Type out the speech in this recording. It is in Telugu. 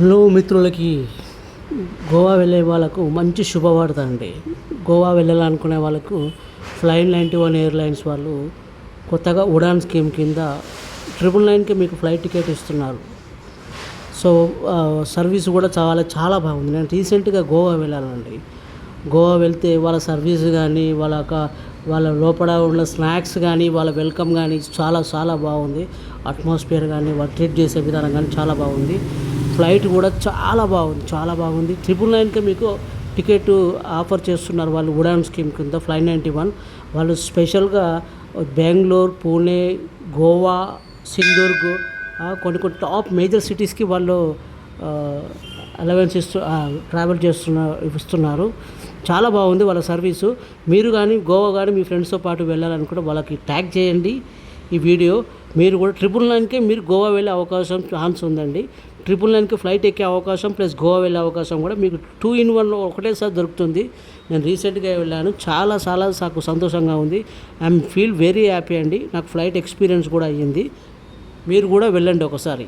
హలో మిత్రులకి గోవా వెళ్ళే వాళ్ళకు మంచి శుభవార్త అండి. గోవా వెళ్ళాలనుకునే వాళ్ళకు ఫ్లైన్ నైంటీ వన్ ఎయిర్లైన్స్ వాళ్ళు కొత్తగా ఉడాన్ స్కీమ్ కింద ట్రిపుల్ నైన్కి మీకు ఫ్లైట్ టికెట్ ఇస్తున్నారు. సో సర్వీస్ కూడా చాలా చాలా బాగుంది. నేను రీసెంట్గా గోవా వెళ్ళాలండి గోవా వెళ్తే వాళ్ళ సర్వీస్ కానీ వాళ్ళ యొక్క- వాళ్ళ లోపల ఉన్న స్నాక్స్ కానీ వాళ్ళ వెల్కమ్ కానీ చాలా చాలా బాగుంది. అట్మాస్ఫియర్ కానీ వాళ్ళు ట్రీట్ చేసే విధానం కానీ చాలా బాగుంది. ఫ్లైట్ కూడా చాలా బాగుంది చాలా బాగుంది. ట్రిపుల్ నైన్కి మీకు టికెట్ ఆఫర్ చేస్తున్నారు వాళ్ళు ఉడాన్ స్కీమ్ కింద ఫ్లైట్ నైంటీ వన్ వాళ్ళు స్పెషల్గా బెంగళూరు పూణే గోవా సింధూర్గ్ కొన్ని కొన్ని టాప్ మేజర్ సిటీస్కి వాళ్ళు అలవెన్స్ ఇస్తూ ట్రావెల్ చేస్తున్న ఇస్తున్నారు. చాలా బాగుంది వాళ్ళ సర్వీసు మీరు కానీ గోవా కానీ మీ ఫ్రెండ్స్తో పాటు వెళ్ళాలనుకుంటే వాళ్ళకి ట్యాగ్ చేయండి ఈ వీడియో మీరు కూడా ట్రిపుల్ నైన్కే మీరు గోవా వెళ్ళే అవకాశం ఛాన్స్ ఉందండి. ట్రిపుల్ నైన్కి ఫ్లైట్ ఎక్కే అవకాశం ప్లస్ గోవా వెళ్ళే అవకాశం కూడా మీకు టూ ఇన్ వన్ ఒకటేసారి దొరుకుతుంది. నేను రీసెంట్గా వెళ్ళాను. చాలా చాలా నాకు సంతోషంగా ఉంది. ఐఎమ్ ఫీల్ వెరీ హ్యాపీ అండి. నాకు ఫ్లైట్ ఎక్స్పీరియన్స్ కూడా అయ్యింది. మీరు కూడా వెళ్ళండి ఒకసారి.